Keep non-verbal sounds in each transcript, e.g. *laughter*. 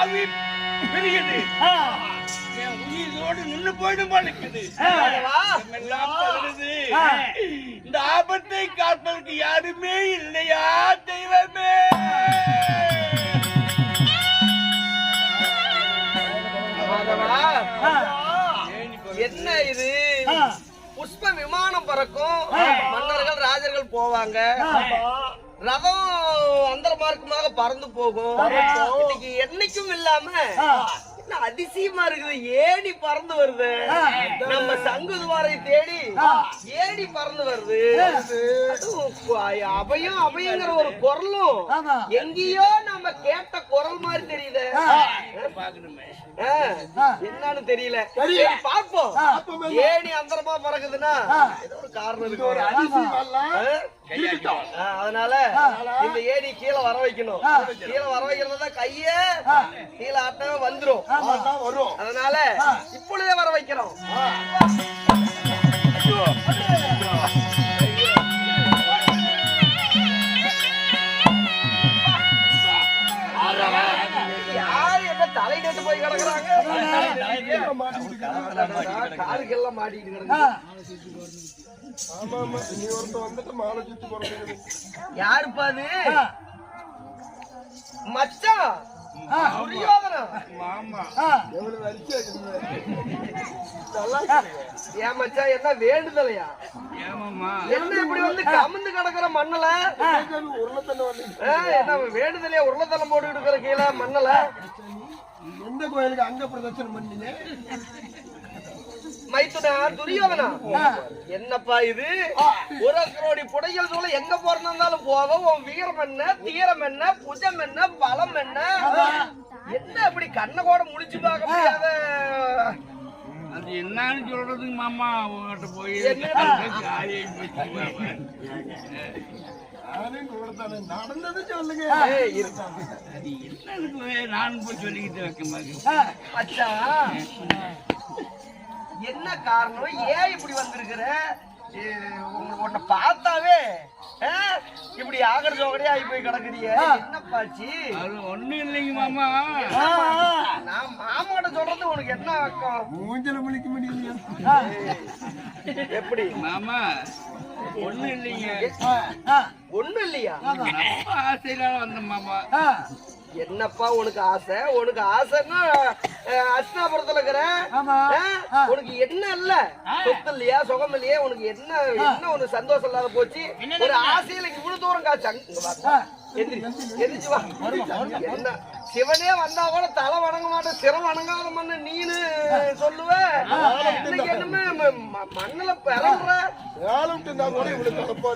ஆவி பிரியுது. ஆ, என் உயிரோடு நின்னு போயிடும் இருக்குது. இந்த ஆபத்தை காப்பதற்கு யாருமே இல்லையா? தெய்வமே. என்ன இது. புஷ்ப விமானம் பறக்கும். மன்னர்கள் ராஜர்கள் போவாங்க. ரதம் அந்தர மார்க்கமாக பறந்து போகும் இன்னைக்கு என்னைக்கும் இல்லாம அதிசயமா இருக்குது ஏடி பறந்து வருது. நம்ம சங்குதுவாரை தேடி. ஏடி பறந்து வருது அபயம் அபயங்கிற ஒரு குரலும். எங்கேயோ நம்ம கேட்ட குரல் மாதிரி தெரியுது. பாக்கணுமே. என்னன்னு தெரியல. பாப்போம் ஆ. ஏணி அந்தரமா பறக்குதுன்னா. ஏதோ ஒரு காரணம் இருக்கு? ஆ, அதனால இந்த ஏணி கீழே வர வைக்கணும். கீழே வர வைக்கிறதா கைய. கீழே ஆட்டவே வந்துரும். ஆமா. அதனால. இப்பொழுதே வர வைக்கிறோம். நட்டு போய் கிடக்குறாங்க. காலுக்கெல்லாம் மாட்டிட்டு கிடக்கு யாருப்பா அது? மச்சான் என்ன வேண்டுதலையா? ஏமாமா என்ன இப்படி வந்து கமந்து கிடக்குற மண்ணல? ஆ, என்ன வேண்டுதலையா உருளைத்தனம் போட்டு இருக்கிற கீழே மண்ணல? எந்த கோயிலுக்கு அங்க பிரதட்சணம் பண்ணீங்க மைத்துனா துரியோதனா. என்னப்பா இது? ஒரு கோடி புடையல் சூழ எங்க பிறந்தாலும் போவோம். உன் வீரம் என்ன? தீரம் என்ன? புஜம் என்ன? பலம் என்ன? என்ன இப்படி கண்ணை கூட முடிச்சு பார்க்க முடியாத? அது என்னன்னு சொல்றதுங்க மாமா உங்ககிட்ட போய் கூட தானே நடந்தது சொல்லுங்க. அது என்னன்னு போய் நானும் போய் சொல்லிக்கிட்டு வைக்க மாதிரி என்ன காரணம்? ஏன் இப்படி வந்திருக்கிற? ஏ, உன்னை- பார்த்தாவே இப்படி ஆகர ஜோகடியா ஆகி போய் கிடக்குறிய. என்ன பாச்சு அது ஒண்ணும் இல்லைங்க மாமா. நான் மாமாட்ட சொல்றது உனக்கு என்ன மூஞ்சல முழிக்க முடியலையா? எப்படி? மாமா ஒண்ணும் இல்லைங்க ஒண்ணும் இல்லையா? ஆசையில என்னப்பா உனக்கு ஆசை? உனக்கு ஆசைன்னா அஸ்தாபுரத்துல இருக்கிற உனக்கு என்ன இல்ல? சொத்து இல்லையா? சுகம் இல்லையா? உனக்கு என்ன என்ன உனக்கு சந்தோஷம் இல்லாத போச்சு? ஒரு ஆசையில இவ்வளவு தூரம் காய்ச்சாங்க எந்திரிச்சு வா. என்ன? சிவனே வந்தா கூட தலை வணங்க மாட்டேன் சிரம் வணங்காத மண்ணு நீனு சொல்லுவ. என்னமே மண்ணுல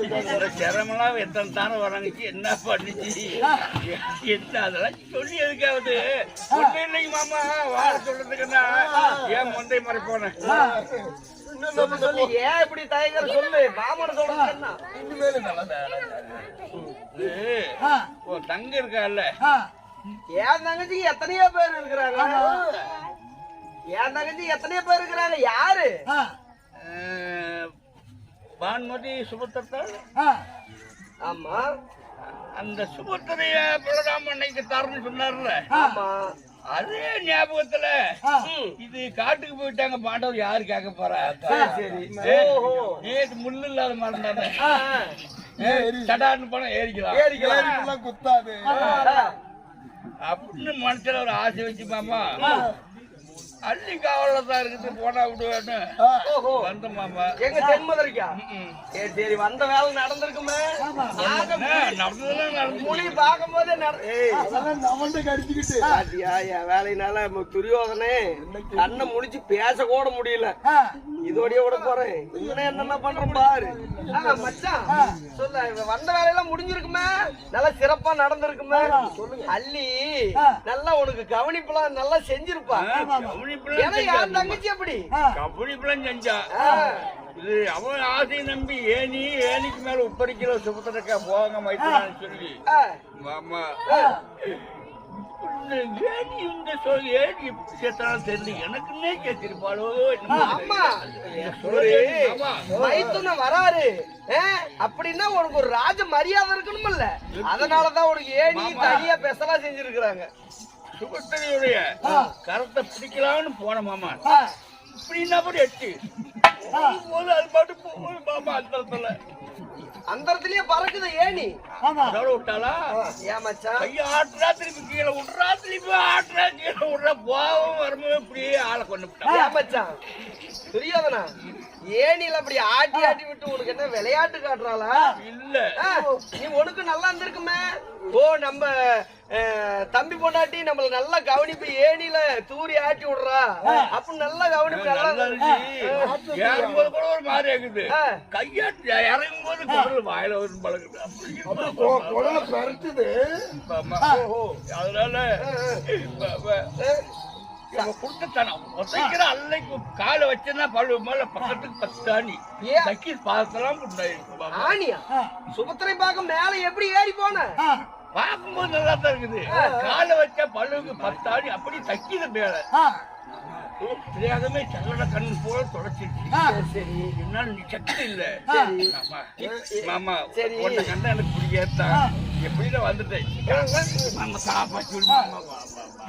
இந்த சிரமெல்லாம் எத்தனை தானே வராங்கச்சு என்ன பண்ணுச்சு? என்ன அதெல்லாம் சொல்லி எதுக்காவது? ஒண்ணும் இல்லைங்க மாமா வாழ சொல்றதுக்குன்னா ஏன் மொந்தை மாதிரி போனேன் ஏன் இப்படி தயங்குற? சொல்லு. மாமன சொல்றது என்ன? இனிமேல் நல்லதா இது, ஆ, உன் தங்க இருக்கால்ல ஆ. என் தங்கச்சி எத்தனையோ பேர் இருக்கிறாங்க? என் தங்கச்சி எத்தனையோ பேர் இருக்கிறாங்க? யாரு? பான்மதி சுபத்திரத்தால் ஆ. ஆமா. அந்த சுபத்திரைய பிரதாம அன்னைக்கு தரணும்னு சொன்னார்ல. ஆமா. அதே ஞாபகத்துல. இது காட்டுக்கு போயிட்டாங்க. பாண்டவர் யாரு கேட்க போறா? சரி. ஏய், ஓஹோ. நேத்து முள்ளு இல்லாத மறந்தானே ஆ, சடான்னு போனா ஏறிக்கலாம். ஏறிக்கலாம். குத்தாது. அப்படின்னு மனசுல ஒரு ஆசை வச்சு மாமா அள்ளி காவல தான் இருக்குது போனா விடுவேன்னு. ஓஹோ. வந்த மாமா. எங்க தென்மதுரைக்கா. சரி சரி வந்த வேலை நடந்திருக்குமே. மொழி பார்க்கும் போதே நட ஏய் அதெல்லாம் நவண்ட கடிச்சுக்கிட்டு. பாத்தியா என் வேலையினால நம்ம துரியோதனே. கண்ணை முடிச்சு பேச கூட முடியல. இதோடய விட போறேன். இன்னும் என்னென்ன பண்றோம் பாரு. மச்சான் சொல்ல வந்த வேலையெல்லாம் முடிஞ்சிருக்குமே. நல்லா சிறப்பா நடந்திருக்குமே. அள்ளி நல்லா உனக்கு கவனிப்புலாம் நல்லா செஞ்சிருப்பா. தங்கச்சி செஞ்சா. இது அவன் நம்பி ஏனி ஏனிக்கு மேல உப்பரிக்கல சுபத்திரக்கா போங்க மைத்ரான்னு சொல்லி. ஏனி இந்த சொல் ஏனி தெரியல. எனக்குன்னே கேட்டிருப்பாளோ ஆமா மைத்துன வராரு. அப்படின்னா உனக்கு ஒரு ராஜ மரியாதை இருக்கணும்ல அதனாலதான் உனக்கு ஏணி தனியா பெசலா செஞ்சிருக்கிறாங்க. சுபத்திரையுடைய கரத்தை பிடிக்கலாம்னு போன மாமா. இப்படின்னா கூட எட்டு. போது அது பாட்டு போகுது மாமா அந்த இடத்துல அந்த இடத்துலயே பறக்குது ஏணி. அதோட விட்டாளா? ஏன் மச்சான்? கையை ஆட்டுறா திருப்பி கீழே விட்றா திருப்பி ஆட்டுறா கீழே விட்றா போகவும் வரும்போது இப்படியே ஆளை கொண்டு விட்டான். ஏன் மச்சான் ஏணில அப்படி ஆட்டி ஆட்டி விட்டு உனக்கு என்ன விளையாட்டு காட்டுறாளா? இல்ல. நீ உனக்கு நல்லா இருந்திருக்குமே. ஓ நம்ம அஹ், தம்பி பொண்டாட்டி நம்மள நல்லா கவனிப்பு ஏணில தூரி ஆட்டி விடுறா. அப்ப நல்லா கவனிப்பு நல்லா ஏறும்போது கூட ஒரு மாதிரி இருக்குது. கையாட்டி இறங்கும் போது குரல் வாயில வரும் பழகுது. அதனால ஒத்தைக்கிற அல்லைக்கு காலை வச்சேன்னா பழு மேல பக்கத்துக்கு பத்தாணி ஏன்? தக்கி பாப்பா. ஆணியா? சுபத்திரை பார்க்க மேல எப்படி ஏறி போன? பார்க்கும்போது நல்லா தான் இருக்குது காலை வச்சா பழுவுக்கு பத்தாணி அப்படி தக்கிது மேல. தெரியாதமே சல்லட கண்ணு போல தொடச்சிருச்சு. சரி என்னால நீ சக்தி இல்ல. மாமா மாமா சரி. உன்னை கண்டா எனக்கு பிடிக்காதான் எப்படிதான் வந்துட்டேன் மாமா காப்பாற்றி மாமா.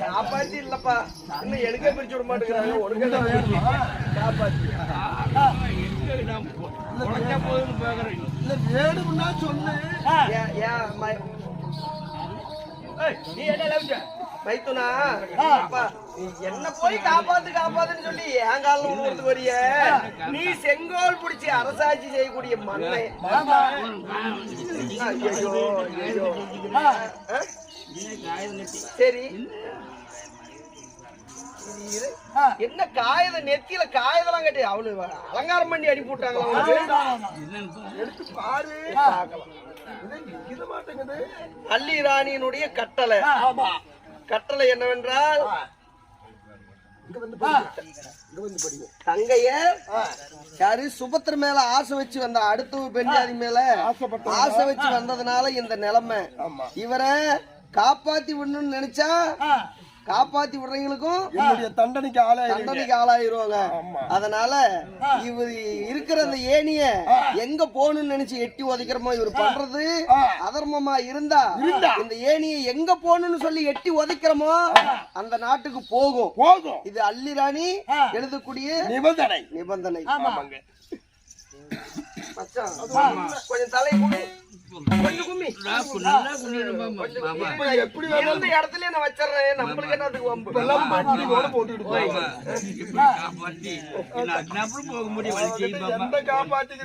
காப்பாத்தி இல்லப்பா. இன்னும் எடுக்க பிரிச்சு விட மாட்டேங்கிறாங்க. உனக்கு? காப்பாத்தி எங்க நான் போ- உழைச்சா போதும்னு பார்க்கறேன். இல்ல வேணும்னா ஏய், நீ என்ன? மைத்துனா என்ன போய் காப்பாத்து காப்பாத்துன்னு சொல்லி என் காலில் ஊர்ந்து வரிய நீ செங்கோல் பிடிச்சி அரசாட்சி செய்யக்கூடிய மண்ணை? சரி. என்ன காயத நெத்தியில காயதெல்லாம் கட்டி அவனு அலங்காரம் பண்ணி அனுப்பி விட்டாங்களா? எடுத்து பாரு. அல்லி ராணியினுடைய கட்டளை. கட்டளை என்னவென்றால் இங்க வந்து படிங்க. இங்க வந்து படிங்க. தங்கைய யாரு சுபத்திர மேல ஆசை வச்சு வந்த அடுத்த பெண்ஜாதி மேல ஆசை வச்சு வந்ததுனால இந்த நிலைமை. ஆமா. இவரை காப்பாத்தி விடணும்னு நினைச்சா காப்பாத்தி விடுறவங்களுக்கும் என்னுடைய தண்டனைக்கு ஆளாயிருங்க. தண்டனைக்கு ஆளாயிருவாங்க. அதனால இவர் இருக்கிற அந்த ஏணிய எங்க போகணும்னு நினைச்சு எட்டி உதைக்கிறோமோ இவர் பண்றது அதர்மமா இருந்தா இந்த ஏணியை எங்க போகணும்னு சொல்லி எட்டி உதைக்கிறோமோ அந்த நாட்டுக்கு போகும். போதும் இது அல்லி ராணி எழுதக்கூடிய நிபந்தனை. நிபந்தனை. கொஞ்சம் தலை எப்படி இருந்த இடத்துல நான் வச்சிடுறேன் நம்மளுக்கு என்னத்துக்கு வம்பு எல்லாம் மண்டி கூட போவாங்க இப்படி காப்பாத்தி, போக முடியும். எந்த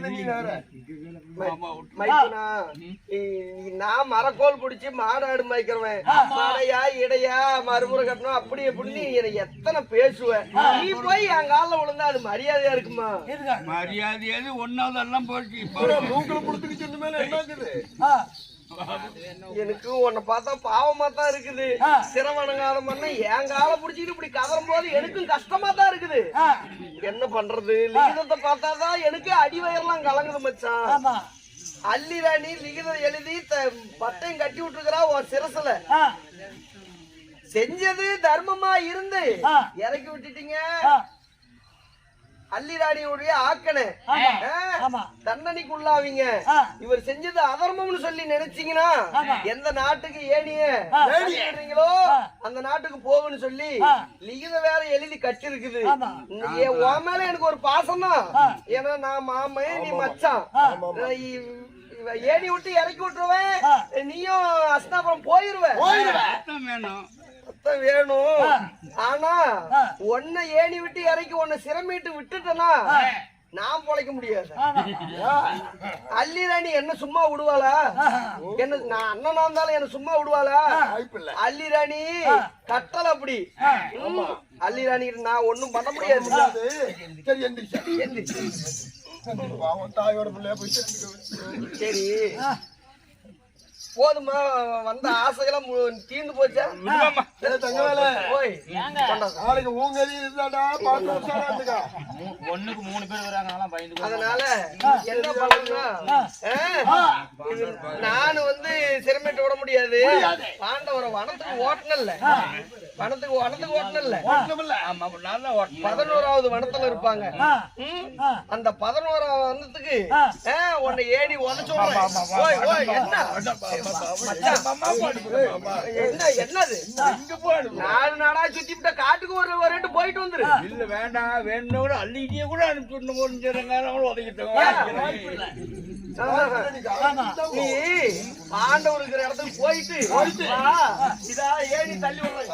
நீ வேற நான் மரக்கோல் பிடிச்சி மாடாடு மேய்க்கிறவன் மாடையா இடையா மறுமுறை கட்டணும் அப்படி எப்படின்னு எனக்கு எத்தனை பேசுவேன். நீ போய் என் காலில் விழுந்தா அது மரியாதையா இருக்குமா? மரியாதையாவது ஒன்னாவதெல்லாம் போச்சு. இப்போ மூக்கில மேல என்ன இருக்குது எனக்கு உன்னை பார்த்தா பாவமா தான் இருக்குது. சிரவணங்காலம் பண்ண என் காலை பிடிச்சிட்டு இப்படி கதறும் போது எனக்கும் கஷ்டமா தான் இருக்குது என்ன பண்றது? லிகிதத்தை பார்த்தாதான் எனக்கு அடிவயர்லாம் கலங்குது மச்சான். அல்லி ராணி லிகிதம் எழுதி பட்டையும் கட்டி விட்டுருக்கிறா உன் சிரசுல. செஞ்சது தர்மமா இருந்து. இறக்கி விட்டுட்டீங்க. அல்லி ராணியுடைய ஆக்கணு தண்டனைக்கு உள்ளாவீங்க இவர் செஞ்சது அதர்மம்னு சொல்லி நினைச்சீங்கன்னா எந்த நாட்டுக்கு ஏனிய அந்த நாட்டுக்கு போகுன்னு சொல்லி லிகித வேற எழுதி கட்டிருக்குது. ஏ- உன் மேல எனக்கு ஒரு பாசம் தான். ஏன்னா நான் மாமன் நீ மச்சான். ஏணி விட்டு இறக்கி விட்டுருவேன். நீயும் அஸ்தாபுரம் போயிருவேன் ரத்தம் வேணும். ஆனா உன்னை ஏணி விட்டு இறக்கி உன்னை சிரமிட்டு விட்டுட்டனா நான் பொழைக்க முடியாது. அல்லி ராணி என்ன சும்மா விடுவாளா? என்ன நான் அண்ணனா இருந்தாலும் என்ன சும்மா விடுவாளா? வாய்ப்பில்லை. அல்லி ராணி கட்டல அப்படி. ம். அல்லி ராணி நான் ஒண்ணும் பண்ண முடியாது. சரி எந்திரிச்சா. பாவம் தாயோட பிள்ளையா போய் சேர்ந்துக்க சரி. போதுமா வந்த ஆசைகளாம் மு- தீர்ந்து போச்சா? போய். நாளைக்கு உங்கதி இருந்தாடா பார்த்து உஷாராத்துக்கா ஒண்ணுக்கு மூணு பேர் வராங்க பயந்து அதனால என்ன நானு வந்து சிரமேட்டு விட முடியாது. பாண்டவரை வனத்துக்கு ஓட்டனல்ல வனத்துக்கு வனத்துக்கு ஓட்டணும். பதினோராவது வனத்துல இருப்பாங்க. அந்த பதினோராவது வனத்துக்கு உன்னை ஏடி உதச்சு என்ன? என்னது நாலு நாடா சுத்தி விட்ட காட்டுக்கு ஒரு ஒரு ரெண்டு போயிட்டு வந்துரு இல்ல வேண்டாம் வேணும்னா கூட அள்ளிக்கிட்டே கூட அனுப்பிச்சு முடிஞ்சிருங்க நம்மளும் உதவிக்கிட்டோம் ஆமா. நீ ஆண்டவர் இருக்கிற இடத்துக்கு போயிட்டு. இதா ஏடி தள்ளி விடுறேன்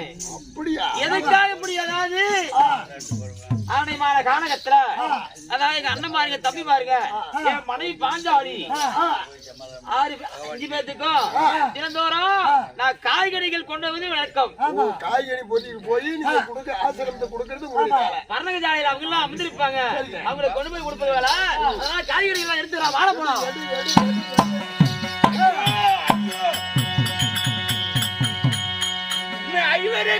வீமச்சேனன் அப்படியா? எதுக்காக இப்படி அதாவது? ஆணையமான கானகத்துல அதாவது எங்க அண்ணன் பாருங்க தம்பி பாருங்க என் மனைவி பாஞ்சாலி. ஆறு அஞ்சு பேத்துக்கும் தினந்தோறும் நான் காய்கறிகள் கொண்டு வந்து விளக்கம். ஓ, காய்கறி பொதிக்கு போய் நீங்க கொடுக்க ஆசிரமத்தை கொடுக்கறது. பரணக ஜாலையில அவங்க எல்லாம் அமர்ந்திருப்பாங்க அவங்களை கொண்டு போய் கொடுப்பது வேலை அதனால காய்கறிகள் எடுத்து நான் வாழ போனோம் ஐவரை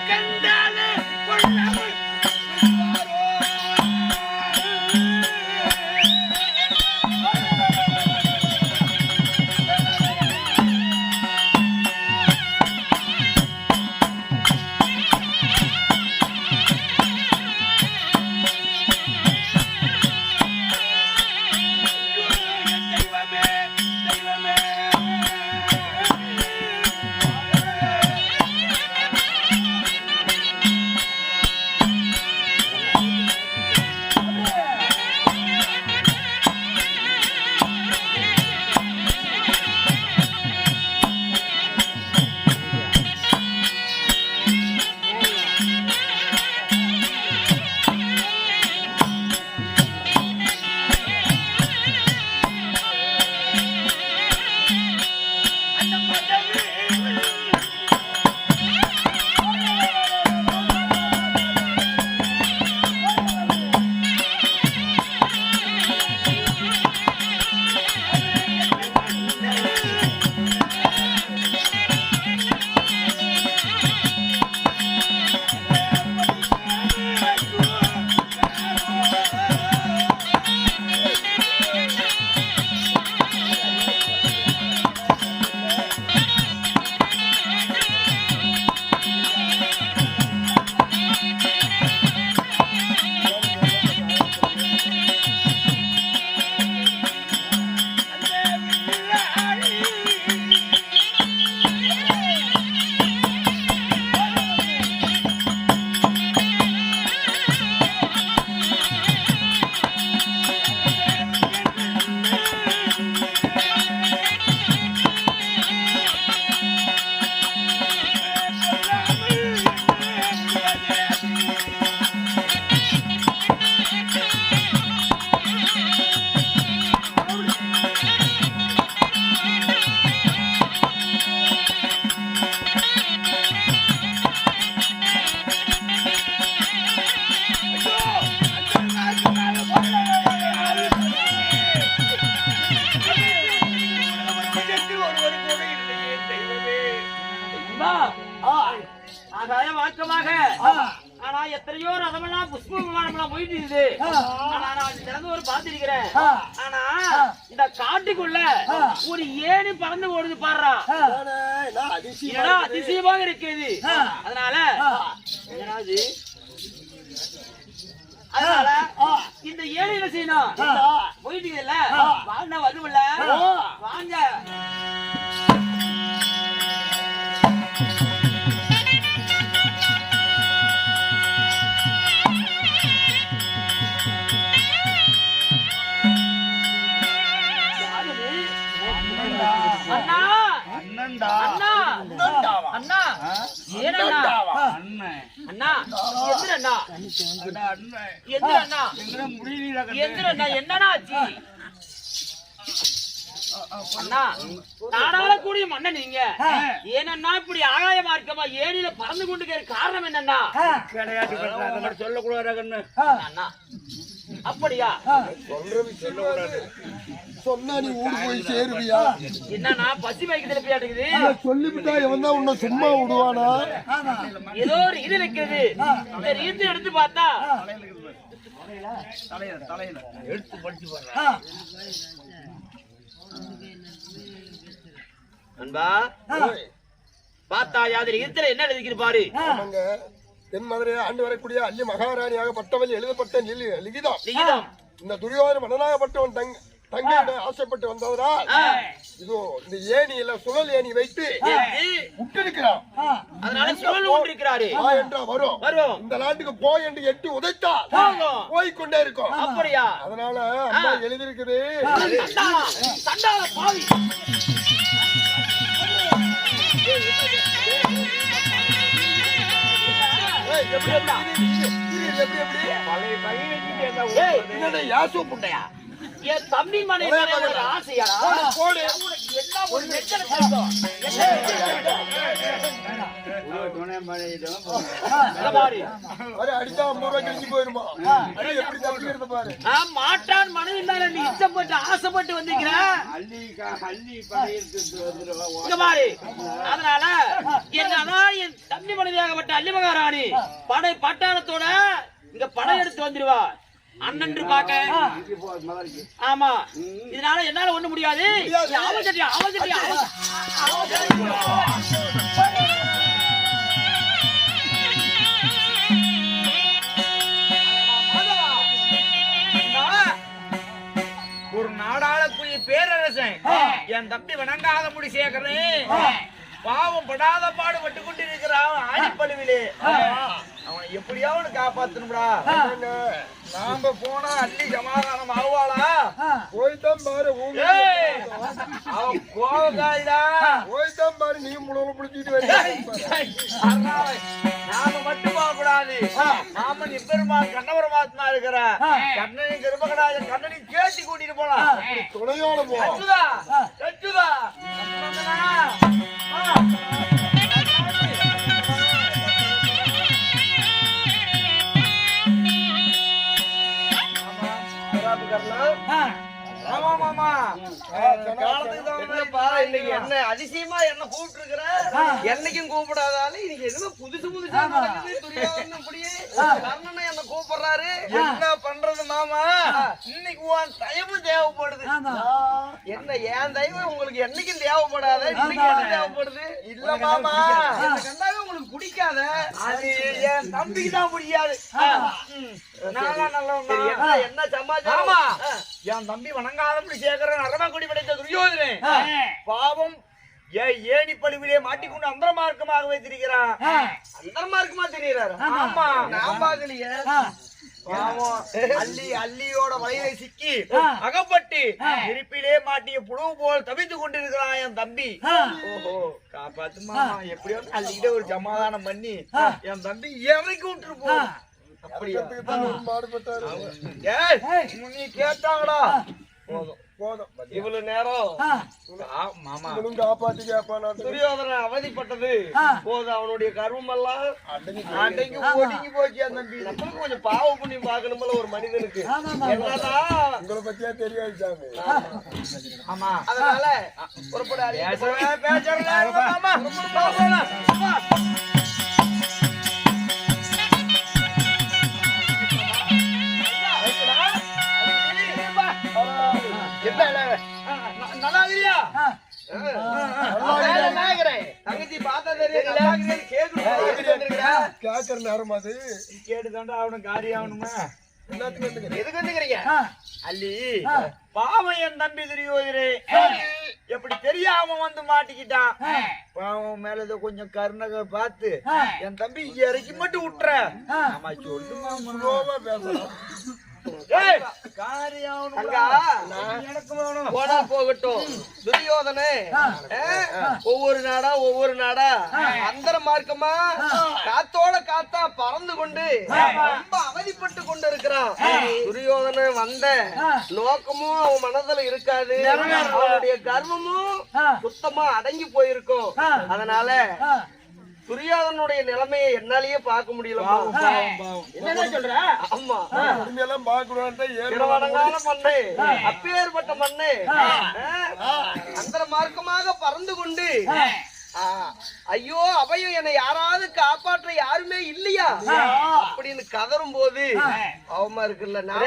நாடாளக்கூடிய மன்னன் நீங்க. ஏனண்ணா இப்படி ஆகாய மார்க்கமா ஏனில பறந்து கொண்டு காரணம் என்னண்ணா? கிடையாது சொல்லக்கூடாது அப்படியா? சொல்றது சொல்லக்கூடாது. சொன்னா நீ ஊரு போய் சேருவியா? என்னண்ணா பசி அடங்குது இத சொல்லிவிட்டா இவன் தான் உன்னை சும்மா விடுவானா? ஏதோ ஒரு இது இருக்குது இந்த ரீத்து எடுத்து பார்த்தா. தலையில தலையில. எடுத்து படிச்சு பாரு அன்பா பார்த்தா யாதிரி என்ன எழுதிக்கிட்டு பாரு. தென் மதுரையை ஆண்டு வரக்கூடிய அள்ளி மகாராணியாக பட்டவள் எழுதப்பட்ட லிகிதம். இந்த துரியோதன மன்னனாகப்பட்டவன் தங்க தங்கையிடம் ஆசைப்பட்டு வந்தவரால் இதோ இந்த ஏணியில சுழல் ஏணி வைத்து ஏத்தி, விட்டிருக்கிறான் அதனால சுழல் கொண்டிருக்கிறாரு என்றா வரும். வரும் இந்த நாட்டுக்கு போய் என்று எட்டி உதைத்தால் போகும். போய்க்கொண்டே இருக்கும். அப்படியா? அதனால அம்மா எழுதியிருக்குது. சண்டாள பாவி. எப்படி எப்படி? பழைய ஏய், என்னடா யாசு புண்டையா? என் தம்பி மனை மேல ஒரு ஆசையா? போடு, என்ன ஒரு நெச்சல சேர்த்தோம் என்ன? துணை பாரு அரே அடிச்சா ஐம்பது ரூபாய் கழிஞ்சு போயிருமா? எப்படி தப்பிக்கிறது பாரு. நான் மாட்டான் மனைவி மேல நீ இஷ்டப்பட்டு ஆசைப்பட்டு வந்திருக்கிற? பாரு. அதனால என்னதான் என் தம்பி மனைவியாகப்பட்ட அல்லி மகாராணி படை பட்டாளத்தோட இங்க படம் எடுத்து வந்துருவா. அண்ணன் பாக்க ஆமா. இதனால என்னால ஒண்ணு முடியாது. அவன் சட்டி அவன் சட்டி அவன் ஒரு நாடாளக்கூடிய பேரரசன். என் தம்பி வணங்காத முடி சேர்க்கிறேன் பாவம் படாத பாடுபட்டு கொண்டு இருக்கிறான் ஆடிப்பழுவிலே. எப்படியாவது காப்பாத்தணும்டா. நாம போனா அள்ளி சமாதானம் ஆகுவாளா போய்தான் பாரு அவன் கோவக்காரிடா. போய்தான் பாரு நீ முழுவதும் பிடிச்சிட்டு அதனால நாம மட்டும் போக கூடாது நாம நிப்பெருமான் கண்ணபரமாத்மா இருக்கிற கண்ணனை கிருபகடாஜ கண்ணனை கேட்டி கூட்டிட்டு போலாம். துணையோட போ. அச்சுதா அச்சுதா ஆமா. மாமா காலத்துக்கு தகுந்த என்னப்பா இன்னைக்கு என்ன அதிசயமா என்ன கூப்பிட்டு இருக்கிற என்னைக்கும் கூப்பிடாதாலும் இன்னைக்கு எதுவும் புதுசு புதுசா இப்படியே கர்ணனை என்ன கூப்பிடுறாரு? என்ன பண்றது மாமா? இன்னைக்கு உன் தயவு தேவைப்படுது. என்ன என் தெய்வம் உங்களுக்கு என்னைக்கும் தேவைப்படாத? இன்னைக்கு என்ன தேவைப்படுது? இல்ல மாமா. கண்டாவே பிடிக்காத அது என் தம்பிக்கு தான் பிடிக்காது ம். நானா நல்லவன். என்ன சமாச்சாரம்? என் தம்பி வணங்காதபடி சேர்க்கிறேன் அரவக்குடி படைத்த துரியோதனன் பாவம் ஏ ஏணி பழுவிலே மாட்டிக்கொண்டு அந்தர மார்க்கமாக வைத்திருக்கிறான் அந்தரமா இருக்குமா தெரியறாரு ஆமா. நான் பாக்கலையே அள்ளி *laughs* அள்ளியோட வலையில சிக்கி அகப்பட்டு இருப்பிலே மாட்டிய புழு போல் தவித்துக் கொண்டிருக்கிறான் என் தம்பி. ஓஹோ காப்பாத்து மாமா. எப்படியோ அள்ளிக்கிட்ட ஒரு சமாதானம் பண்ணி என் தம்பி இறக்கி விட்டுரு போ அப்படியா? பாடுபட்டாரு. நீ கேட்டாங்கடா. போதும். போதும். இவ்வளவு நேரம் ஆ, மாமா. காப்பாத்தி கேப்பானா துரியோதனன் அவதிப்பட்டது. போது அவனுடைய கர்மம் எல்லாம் அன்னைக்கு ஒடுங்கி போச்சு நம்மளுக்கு கொஞ்சம் பாவ புண்ணியம் பார்க்கணும்ல ஒரு மனிதனுக்கு. என்னதான் உங்களை பத்தியா தெரியாது சாமி. ஆமா. அதனால தங்கச்சி பார்த்தா தெரியும்? கேக்குற நேரம் அது கேட்டு தாண்டா அவனும் காரியம் ஆகணுமா அள்ளி பாவம் என் தம்பி துரியோதரே எப்படி தெரியாம வந்து மாட்டிக்கிட்டான் பாவம் மேல ஏதோ கொஞ்சம் கருணக பார்த்து என் தம்பி இறக்கி மட்டும் விட்டுற ஆமா சொல்லுமா ஸ்லோவா பேசலாம் போகட்டும். துரியோதனே ஒவ்வொரு நாடா ஒவ்வொரு நாடா. அந்தர மார்க்கமா காத்தோட காத்தா பறந்து கொண்டு ரொம்ப அவதிப்பட்டு கொண்டு இருக்கிறான் துரியோதன வந்த நோக்கமும் அவன் மனதுல இருக்காது. அவனுடைய கர்வமும் சுத்தமா அடங்கி போயிருக்கும். அதனால துரியோதனுடைய நிலைமையை என்னாலயே பார்க்க முடியலமா என்ன சொல்ற? ஆமா. ஏறி திருவடங்கான மண்ணு அப்பேற்பட்ட மண்ணு. அந்த மார்க்கமாக பறந்து கொண்டு ஐயோ அபயம் என்னை யாராவது காப்பாற்ற யாருமே இல்லையா? அப்படின்னு கதறும் போது அவமா இருக்குல்ல நாம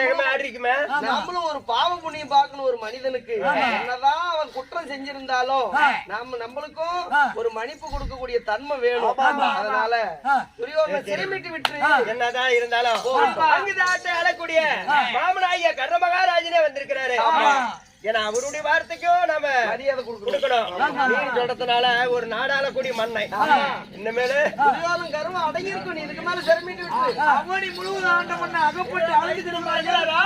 நாமளும் ஒரு பாவ புண்ணியம் பார்க்கணும் ஒரு மனிதனுக்கு. என்னதான் அவன் குற்றம் செஞ்சிருந்தாலும் நாம நம்மளுக்கும் ஒரு மன்னிப்பு கொடுக்கக்கூடிய தன்மை வேணும். அதனால துரியோதனை சிறைமிட்டு விட்டு என்னதான் இருந்தாலும் அங்குதாட்டை அழக்கூடிய மாமனாய கர்ண மகாராஜனே வந்திருக்கிறாரு ஏன்னா அவருடைய வார்த்தைக்கும் நாம மரியாதை கொடுக்கணும் சொல்றதுனால ஒரு நாடாளக்கூடிய மண்ணை இனிமேலு கர்வம் அடங்கி இருக்கும் நீ இதுக்கு மேல அவனி முழுவதும் ஆண்ட பண்ண அகப்பட்டு அழகு திரும்பாகிறாரா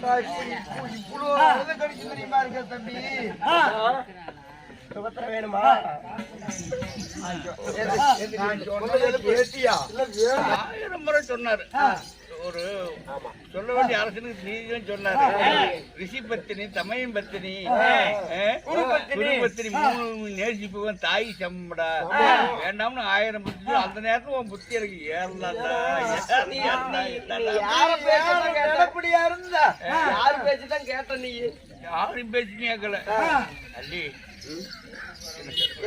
ஏன்டா இப்படி இவ்வளவு கடிச்சு தெரியுமா இருக்க தம்பி வேணுமா முறை சொன்னாரு ஒரு சொல்ல வேண்டிய அரசனுக்கு நீதியும் சொன்னாரு. ரிஷி பத்தினி தமையன் பத்தினி பத்தினி. மூணு நேசிப்புவன் தாய் சம்படா வேண்டாம்னு ஆயிரம் புத்தி. அந்த நேரத்துல உன் புத்தி எனக்கு ஏறலாம்டா இருந்தா யாரு பேச்சுதான் கேட்ட நீ. யாரும் பேசி கேட்கல அள்ளி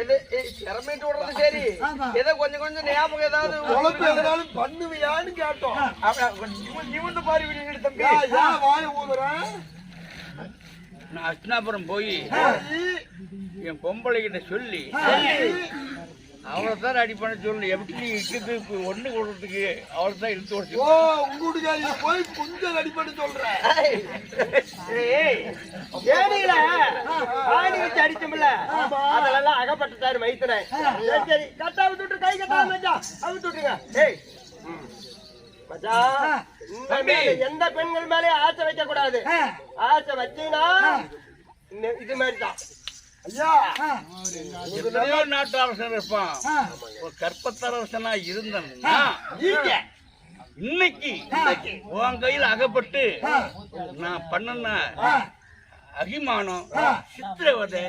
எது ஏய், சிரமேட்டு விடுறது சரி. ஏதோ கொஞ்சம் கொஞ்சம் ஞாபகம் ஏதாவது உழப்பு எதனாலும் பண்ணுவியான்னு கேட்டோம். நிமிந்து பாரு விடுங்க தம்பி. வாய ஊதுறேன் நான் அஸ்னாபுரம் போய் என் பொம்பளை கிட்ட சொல்லி அவளை தான் அடி பண்ண சொல்லு. எப்படி இருக்குது ஒண்ணு கொடுறதுக்கு அவளை தான் இழுத்து வச்சு ஓ உங்க வீட்டுக்காரி போய் கொஞ்சம் ரெடி பண்ணி சொல்றேன் ஏனியில ஆணி வச்சு அடிச்சோம்ல. அதெல்லாம் அகப்பட்டுட்டாரு மைத்தனை. சரி சரி. கட்டா விட்டுட்டு கை கட்டாம மச்சான் அவுத்து விட்டுருங்க. ஏய். மேல எந்த பெண்கள் மேலே ஆசை வைக்க கூடாது ஆசை வச்சீங்கன்னா இது மாதிரி தான். ஐயா! எத்தனையோ நாட்டு அரசன் இருப்பான் ஒரு கற்பத்தரசனா இருந்தன்னா இன்னைக்கு உன் கையில அகப்பட்டு நான் பண்ணன அபிமானம் சித்திரவதை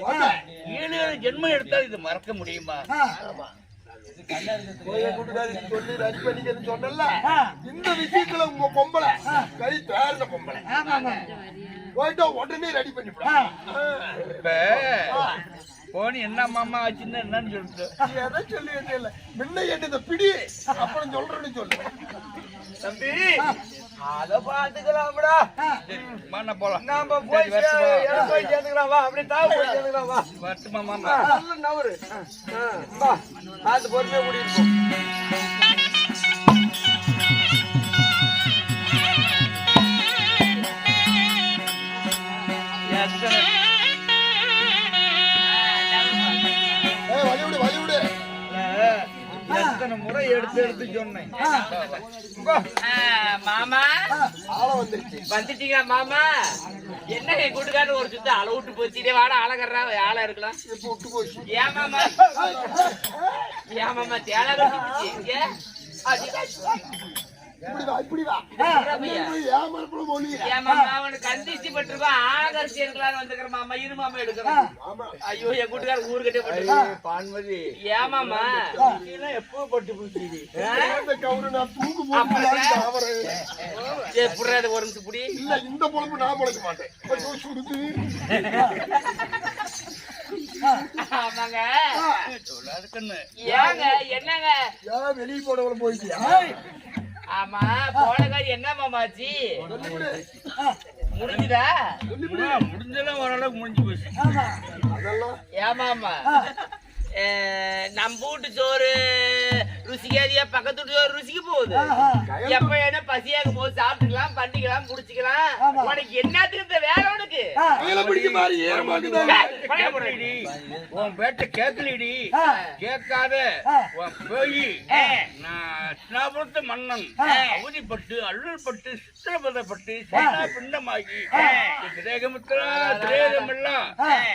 ஏழு ஏழு ஜென்மம் எடுத்தால் இது மறக்க முடியுமா? சொல்லி ரெடி பண்ணிக்கிறேன்னு சொன்னல இந்த விஷயத்துல உங்க பொம்பளை கை தேர்ந்த பொம்பளை. போயிட்டா உடனே ரெடி பண்ணிவிடும் போனி என்ன மாமா ஆச்சுன்னு என்னன்னு சொல்லிட்டு. எதை சொல்லி தெரியல. முன்ன என்ன பிடி. அப்புறம் சொல்றேன்னு சொல்லு. தம்பி அத பாத்துக்கலாம்டா மாமா போலாம். நாம போய் சரி, வரட்டுமா? இடம் போய் சேர்ந்துக்கலாம் வா. அப்படியே தாவ போய் சேர்ந்துக்கலாம் வா. வரட்டுமா மாமா? நல்ல நவரு ஆ, வா. அது பொறுமையா முடியிருக்கும் எத்தனை முறை எடுத்து எடுத்து சொன்னேன். மாமா. வந்துட்டீங்களா மாமா? என்ன என் ஒரு சுத்த அளவு விட்டு போச்சு வாட அழகர்றா ஆளா இருக்கலாம். ஏன் மாமா? ஏன் மாமா தேலை பான்மதி ஏன் மாமா நீலாம் எப்போ பட்டு பூச்சி அது ஒரு நிமிஷம் புடி. இல்ல இந்த பொழப்பு நான் முளைக்க மாட்டேன். ஆமாங்க. சொல்லாது கண்ணு. ஏங்க என்னங்க? வெளியே போனவரை போயிட்டியா? ஆமா போனகாரி என்ன மாமாச்சி முடிஞ்சுதா? முடிஞ்செல்லாம் ஓரளவுக்கு முடிஞ்சு போச்சு. ஏமாமா. நம்ம வீட்டு சோறு ருசிக்காதியா பக்கத்து சோறு ருசிக்கு போகுது. எப்ப என்ன பசியாகும் போது சாப்பிட்டுக்கலாம் பண்ணிக்கலாம் குடிச்சுக்கலாம் உனக்கு என்னத்துக்கு இந்த வேலை உனக்கு? உன் பேட்ட கேட்கலடி. கேட்காத போய். நான் மன்னன். அவதிப்பட்டு அருள்பட்டு சித்திரபதப்பட்டு சேனா பின்னமாகி திரேகமித்திரா திரேகமெல்லாம்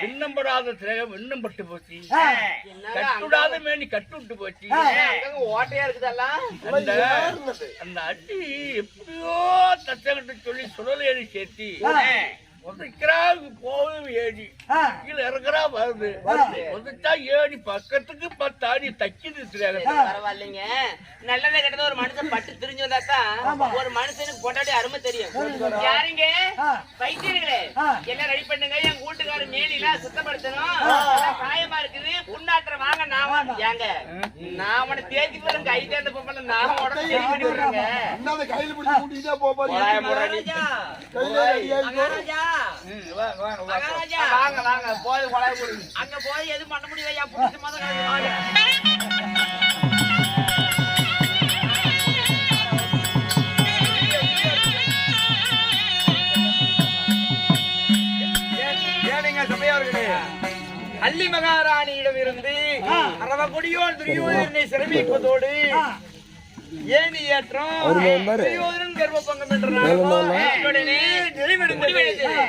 பின்னம்படாத திரேகம் விண்ணம் பட்டு போச்சு. கட்டுடாத மேனி கட்டு விட்டு போச்சு ஓட்டையா இருக்குதெல்லாம் அந்த அந்த அடி எப்படியோ தச்சகிட்ட சொல்லி சுழல் ஏறி சேர்த்தி உதைக்கிறா போகும் ஏடி கீழே இறங்குறா வருது உதைச்சா ஏடி பக்கத்துக்கு பத்து அடி பரவாயில்லைங்க. நல்லதே கெட்டதோ ஒரு மனுஷன் பட்டு திரிஞ்சு ஒரு மனுஷனுக்கு பொண்டாட்டி அருமை தெரியும். யாருங்க? வைத்தியர்களே எல்லாம் ரெடி பண்ணுங்க? வீட்டுக்கார சுத்தப்படுத்தணும். எல்லாம் காயமா இருக்குது. புண்ணாட்டுற வாங்க நான் வா- ஏங்க உன தேய்ச்சி போறேன் கை தேர்ந்த பொம்பளை நான் உடம்பு சரி பண்ணி விடுறேங்க என்ன கையில பிடிச்சு கூட்டிட்டே போக போறீங்க வாங்க வாங்க. போய் கொலை அங்க போய் எதுவும் பண்ண முடியலையா? புடிச்ச அள்ளி மகாராணியிடமிருந்து அரவக்குடியோன் துரியோதனை சிறமிப்பதோடு ஏணி ஏற்றம் துரியோதனன் கர்ப்ப பங்கம் என்ற